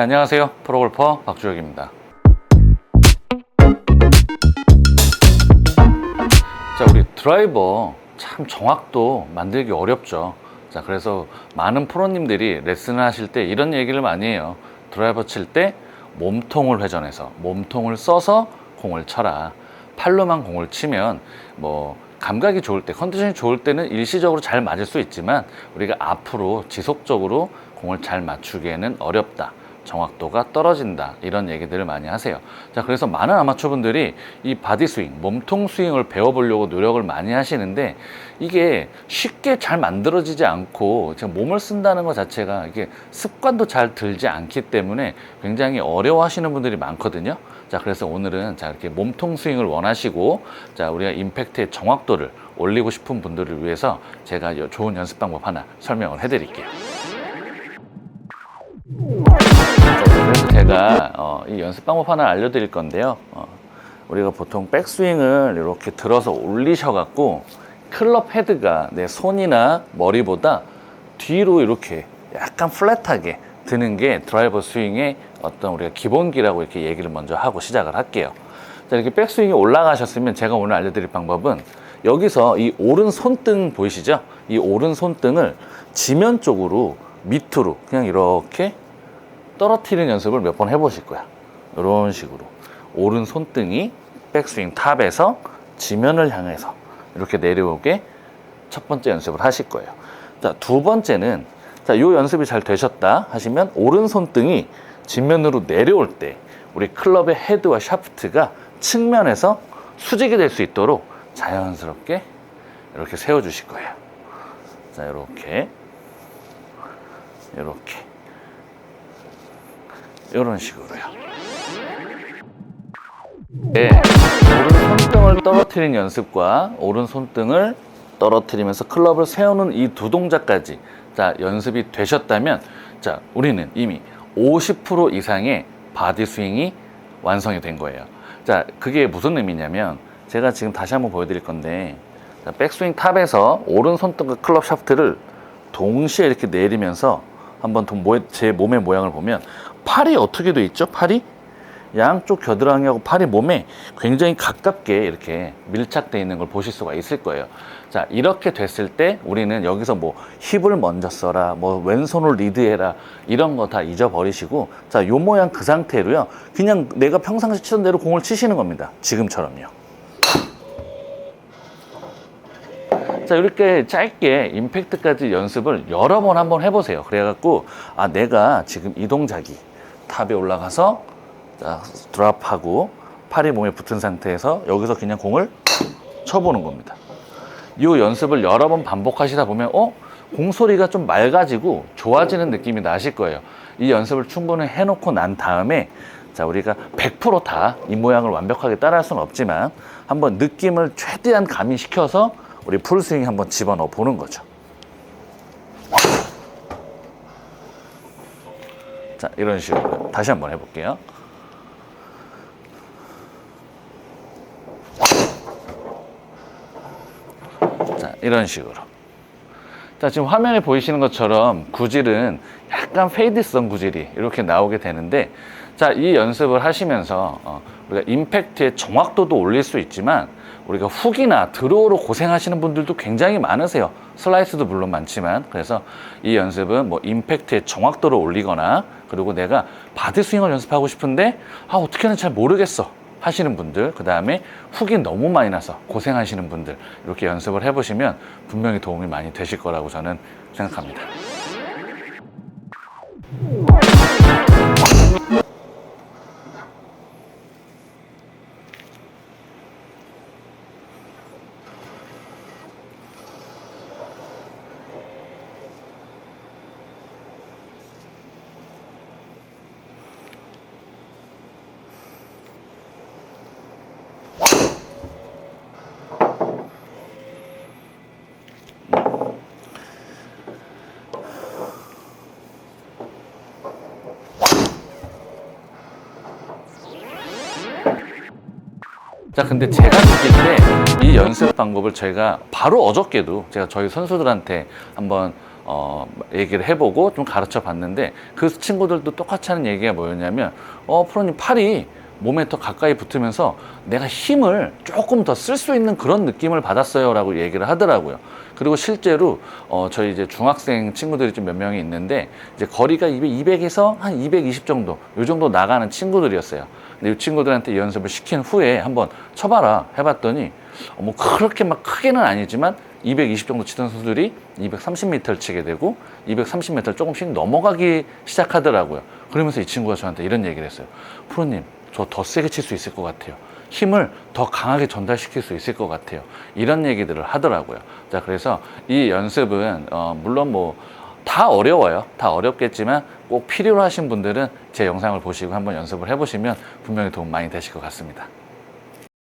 안녕하세요. 프로골퍼 박주혁입니다. 자, 우리 드라이버 참 정확도 만들기 어렵죠. 자, 그래서 많은 프로님들이 레슨을 하실 때 이런 얘기를 많이 해요. 드라이버 칠 때 몸통을 회전해서 몸통을 써서 공을 쳐라. 팔로만 공을 치면 뭐 감각이 좋을 때, 컨디션이 좋을 때는 일시적으로 잘 맞을 수 있지만 우리가 앞으로 지속적으로 공을 잘 맞추기에는 어렵다. 정확도가 떨어진다. 이런 얘기들을 많이 하세요. 자, 그래서 많은 아마추어 분들이 이 바디 스윙, 몸통 스윙을 배워보려고 노력을 많이 하시는데 이게 쉽게 잘 만들어지지 않고 지금 몸을 쓴다는 것 자체가 이게 습관도 잘 들지 않기 때문에 굉장히 어려워하시는 분들이 많거든요. 자, 그래서 오늘은 자, 이렇게 몸통 스윙을 원하시고 자, 우리가 임팩트의 정확도를 올리고 싶은 분들을 위해서 제가 요- 좋은 연습 방법 하나 설명을 해드릴게요. 제가 어, 이 연습 방법 하나 알려드릴 건데요. 어, 우리가 보통 백스윙을 이렇게 들어서 올리셔갖고 클럽 헤드가 내 손이나 머리보다 뒤로 이렇게 약간 플랫하게 드는 게 드라이버 스윙의 어떤 우리가 기본기라고 이렇게 얘기를 먼저 하고 시작을 할게요. 자, 이렇게 백스윙이 올라가셨으면 제가 오늘 알려드릴 방법은 여기서 이 오른 손등 보이시죠? 이 오른 손등을 지면 쪽으로 밑으로 그냥 이렇게 떨어뜨리는 연습을 몇 번 해보실 거야. 이런 식으로. 오른 손등이 백스윙 탑에서 지면을 향해서 이렇게 내려오게 첫 번째 연습을 하실 거예요. 자, 두 번째는 자, 요 연습이 잘 되셨다 하시면 오른 손등이 지면으로 내려올 때 우리 클럽의 헤드와 샤프트가 측면에서 수직이 될 수 있도록 자연스럽게 이렇게 세워 주실 거예요. 자, 이렇게 이렇게 이런 식으로요. 네, 오른 손등을 떨어뜨리는 연습과 오른 손등을 떨어뜨리면서 클럽을 세우는 이 두 동작까지 자 연습이 되셨다면 자 우리는 이미 50% 이상의 바디 스윙이 완성이 된 거예요. 자 그게 무슨 의미냐면 제가 지금 다시 한번 보여드릴 건데 자, 백스윙 탑에서 오른 손등과 클럽 샤프트를 동시에 이렇게 내리면서 한번 제 몸의 모양을 보면 팔이 어떻게 돼 있죠? 팔이 양쪽 겨드랑이하고 팔이 몸에 굉장히 가깝게 이렇게 밀착되어 있는 걸 보실 수가 있을 거예요. 자, 이렇게 됐을 때 우리는 여기서 뭐 힙을 먼저 써라, 뭐 왼손을 리드해라, 이런 거 다 잊어버리시고, 자, 요 모양 그 상태로요. 그냥 내가 평상시 치던 대로 공을 치시는 겁니다. 지금처럼요. 자, 이렇게 짧게 임팩트까지 연습을 여러 번 한번 해보세요. 그래갖고, 아, 내가 지금 이 동작이 탑에 올라가서 자, 드랍하고 팔이 몸에 붙은 상태에서 여기서 그냥 공을 쳐보는 겁니다. 이 연습을 여러 번 반복하시다 보면, 어? 공 소리가 좀 맑아지고 좋아지는 느낌이 나실 거예요. 이 연습을 충분히 해놓고 난 다음에 자, 우리가 100%다 이 모양을 완벽하게 따라할 수는 없지만 한번 느낌을 최대한 가미시켜서 우리 풀스윙 한번 집어넣어 보는 거죠. 자, 이런 식으로 다시 한번 해볼게요. 자, 이런 식으로. 자, 지금 화면에 보이시는 것처럼 구질은 약간 페이드성 구질이 이렇게 나오게 되는데, 자, 이 연습을 하시면서 어, 우리가 임팩트의 정확도도 올릴 수 있지만, 우리가 훅이나 드로우로 고생하시는 분들도 굉장히 많으세요. 슬라이스도 물론 많지만. 그래서 이 연습은 뭐 임팩트의 정확도를 올리거나, 그리고 내가 바디 스윙을 연습하고 싶은데, 아, 어떻게 하는지 잘 모르겠어. 하시는 분들, 그 다음에 훅이 너무 많이 나서 고생하시는 분들, 이렇게 연습을 해보시면 분명히 도움이 많이 되실 거라고 저는 생각합니다. 자, 근데 제가 느낄 때 이 연습 방법을 저희가 바로 어저께도 제가 저희 선수들한테 한번 어, 얘기를 해보고 좀 가르쳐 봤는데 그 친구들도 똑같이 하는 얘기가 뭐였냐면 어, 프로님 팔이 몸에 더 가까이 붙으면서 내가 힘을 조금 더 쓸 수 있는 그런 느낌을 받았어요 라고 얘기를 하더라고요. 그리고 실제로 어, 저희 이제 중학생 친구들이 좀 몇 명이 있는데 이제 거리가 200에서 한 220 정도 요 정도 나가는 친구들이었어요. 근데 이 친구들한테 이 연습을 시킨 후에 한번 쳐봐라 해봤더니 어, 뭐 그렇게 막 크게는 아니지만 220 정도 치던 선수들이 230m를 치게 되고 230m를 조금씩 넘어가기 시작하더라고요. 그러면서 이 친구가 저한테 이런 얘기를 했어요. 프로님, 저 더 세게 칠 수 있을 것 같아요. 힘을 더 강하게 전달시킬 수 있을 것 같아요. 이런 얘기들을 하더라고요. 자, 그래서 이 연습은, 어, 물론 뭐, 다 어려워요. 다 어렵겠지만 꼭 필요로 하신 분들은 제 영상을 보시고 한번 연습을 해보시면 분명히 도움 많이 되실 것 같습니다.